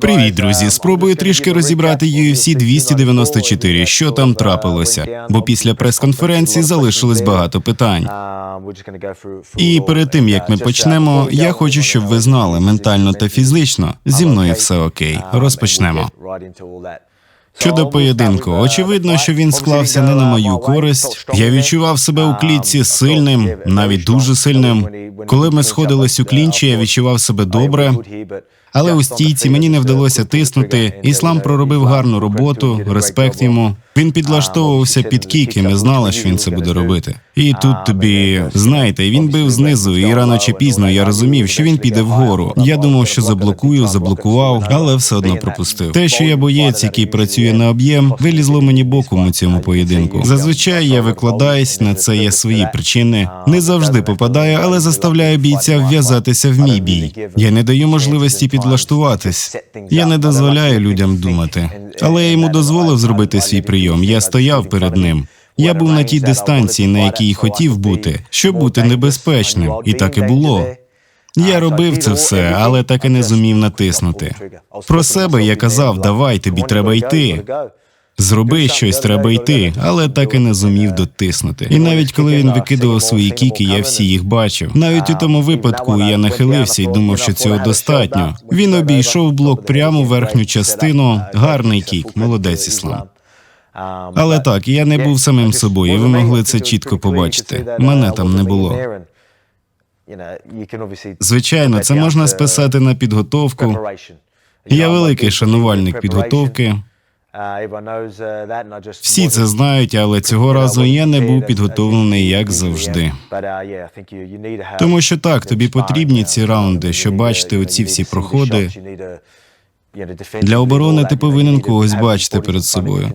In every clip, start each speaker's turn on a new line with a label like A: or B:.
A: Привіт, друзі! Спробую трішки розібрати UFC 294, що там трапилося, бо після прес-конференції залишилось багато питань. І перед тим як ми почнемо, я хочу, щоб ви знали ментально та фізично зі мною все окей. Розпочнемо. Щодо поєдинку, очевидно, що він склався не на мою користь. Я відчував себе у клітці сильним, навіть дуже сильним. Коли ми сходились у клінчі, я відчував себе добре. Але у стійці мені не вдалося тиснути. Іслам проробив гарну роботу, респект йому. Він підлаштовувався під кіки, ми знали, що він це буде робити. І тут тобі знаєте, він бив знизу, і рано чи пізно я розумів, що він піде вгору. Я думав, що заблокую, заблокував, але все одно пропустив. Те, що я боєць, який працює на об'єм, вилізло мені боком у цьому поєдинку. Зазвичай я викладаюсь, на це є свої причини. Не завжди попадаю, але заставляю бійця вв'язатися в мій бій. Я не даю можливості підлаштуватись. Я не дозволяю людям думати. Але я йому дозволив зробити свій прийом. Я стояв перед ним. Я був на тій дистанції, на якій хотів бути, щоб бути небезпечним, і так і було. Я робив це все, але так і не зумів натиснути. Про себе я казав: давай, тобі треба йти. Зроби щось, треба йти, але так і не зумів дотиснути. І навіть коли він викидував свої кіки, я всі їх бачив. Навіть у тому випадку я нахилився і думав, що цього достатньо. Він обійшов блок прямо в верхню частину. Гарний кік, молодець іслам. Але так, я не був самим собою. Ви могли це чітко побачити. Мене там не було. Звичайно, це можна списати на підготовку. Я великий шанувальник підготовки. Всі це знають, але цього разу я не був підготовлений як завжди. Тому що так, тобі потрібні ці раунди, щоб бачити оці всі проходи. Для оборони ти повинен когось бачити перед собою.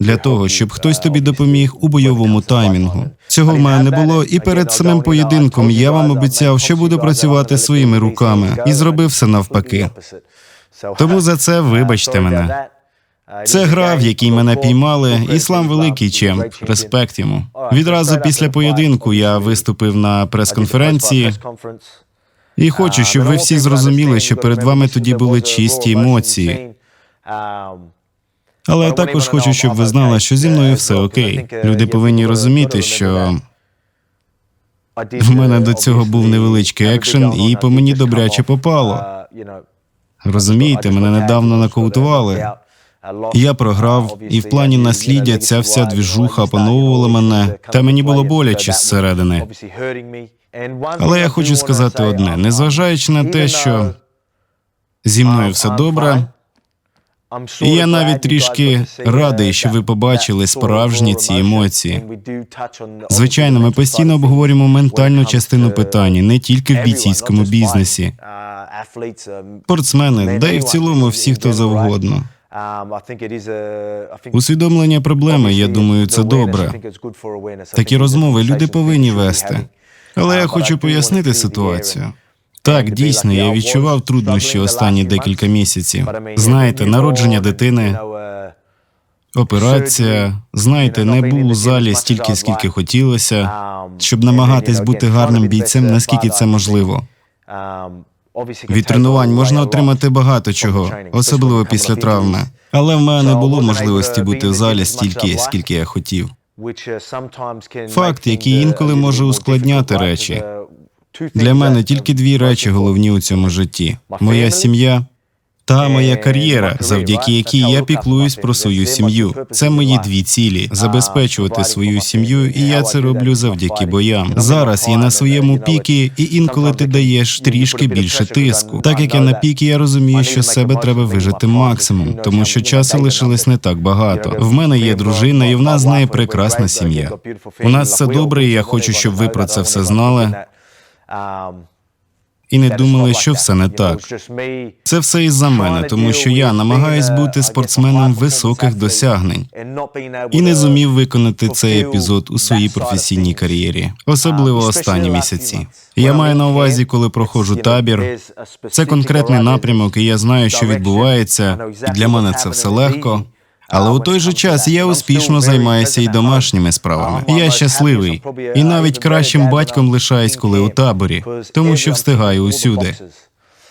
A: Для того, щоб хтось тобі допоміг у бойовому таймінгу. Цього в мене не було, і перед самим поєдинком я вам обіцяв, що буду працювати своїми руками, і зробив все навпаки. Тому за це вибачте мене. Це гра, в якій мене піймали. Іслам великий чемп. Респект йому. Відразу після поєдинку я виступив на прес-конференції. І хочу, щоб ви всі зрозуміли, що перед вами тоді були чисті емоції. Але також хочу, щоб ви знали, що зі мною все окей. Люди повинні розуміти, що в мене до цього був невеличкий екшен, і по мені добряче попало. Розумієте, мене недавно нокаутували. Я програв, і в плані насліддя ця вся двіжуха опановувала мене, та мені було боляче зсередини. Але я хочу сказати одне: незважаючи на те, що зі мною все добре, і я навіть трішки радий, що ви побачили справжні ці емоції. Звичайно, ми постійно обговорюємо ментальну частину питання, не тільки в бійцівському бізнесі. Спортсмени, да і в цілому всі, хто завгодно. Усвідомлення проблеми, я думаю, це добре. Такі розмови люди повинні вести. Але я хочу пояснити ситуацію. Так, дійсно, я відчував труднощі останні декілька місяців. Знаєте, народження дитини, операція. Знаєте, не був у залі стільки, скільки хотілося, щоб намагатись бути гарним бійцем, наскільки це можливо. Від тренувань можна отримати багато чого, особливо після травми. Але в мене не було можливості бути в залі стільки, скільки я хотів.
B: Факт, який інколи може ускладняти речі.
A: Для мене тільки дві речі головні у цьому житті: моя сім'я та моя кар'єра, завдяки якій я піклуюсь про свою сім'ю. Це мої дві цілі: забезпечувати свою сім'ю, і я це роблю завдяки боям. Зараз я на своєму пікі, і інколи ти даєш трішки більше тиску. Так як я на пікі, я розумію, що з себе треба вижити максимум, тому що часу лишилось не так багато. В мене є дружина, і в нас з нею прекрасна сім'я. У нас все добре, і я хочу, щоб ви про це все знали. І не думали, що все не так. Це все із-за мене, тому що я намагаюсь бути спортсменом високих досягнень і не зумів виконати цей епізод у своїй професійній кар'єрі, особливо останні місяці. Я маю на увазі, коли проходжу табір. Це конкретний напрямок, і я знаю, що відбувається. І для мене це все легко. Але у той же час я успішно займаюся і домашніми справами. Я щасливий і навіть кращим батьком лишаюсь, коли у таборі, тому що встигаю усюди.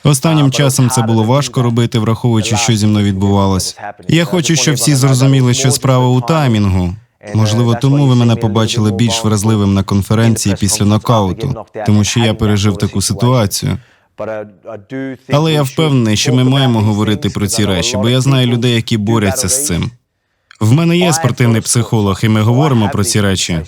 A: Останнім часом це було важко робити, враховуючи, що зі мною відбувалось. Я хочу, щоб всі зрозуміли, що справа у таймінгу. Можливо, тому ви мене побачили більш вразливим на конференції після нокауту, тому що я пережив таку ситуацію. Але я впевнений, що ми маємо говорити про ці речі, бо я знаю людей, які борються з цим. В мене є спортивний психолог, і ми говоримо про ці речі.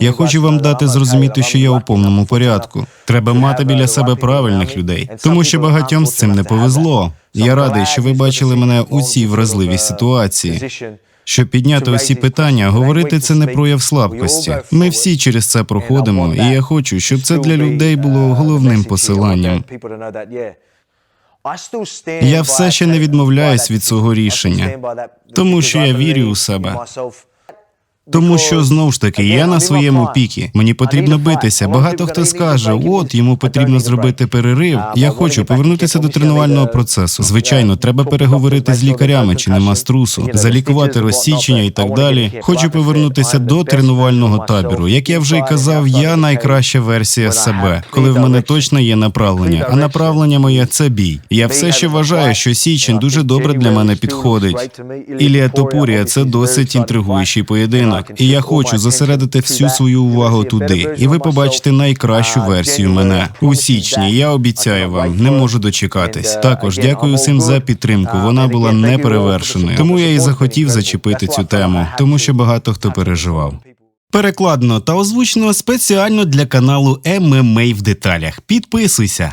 A: Я хочу вам дати зрозуміти, що я у повному порядку. Треба мати біля себе правильних людей, тому що багатьом з цим не повезло. Я радий, що ви бачили мене у цій вразливій ситуації. Щоб підняти усі питання, говорити це не прояв слабкості. Ми всі через це проходимо, і я хочу, щоб це для людей було головним посиланням.
B: Я все ще не відмовляюсь від свого рішення,
A: тому що я вірю у себе. Тому що знову ж таки я на своєму пікі. Мені потрібно битися. Багато хто скаже: от йому потрібно зробити перерив. Я хочу повернутися до тренувального процесу. Звичайно, треба переговорити з лікарями, чи нема струсу, залікувати розсічення і так далі. Хочу повернутися до тренувального табору. Як я вже й казав, я найкраща версія себе, коли в мене точно є направлення. А направлення моє це бій. Я все ще вважаю, що Січень дуже добре для мене підходить. Ілія Топурія це досить інтригуючий поєдинок, і я хочу зосередити всю свою увагу туди, і ви побачите найкращу версію мене у січні. Я обіцяю вам, не можу дочекатись. Також дякую всім за підтримку. Вона була неперевершеною. Тому я і захотів зачепити цю тему, тому що багато хто переживав. Перекладно та озвучено спеціально для каналу ММА в деталях. Підписуйся.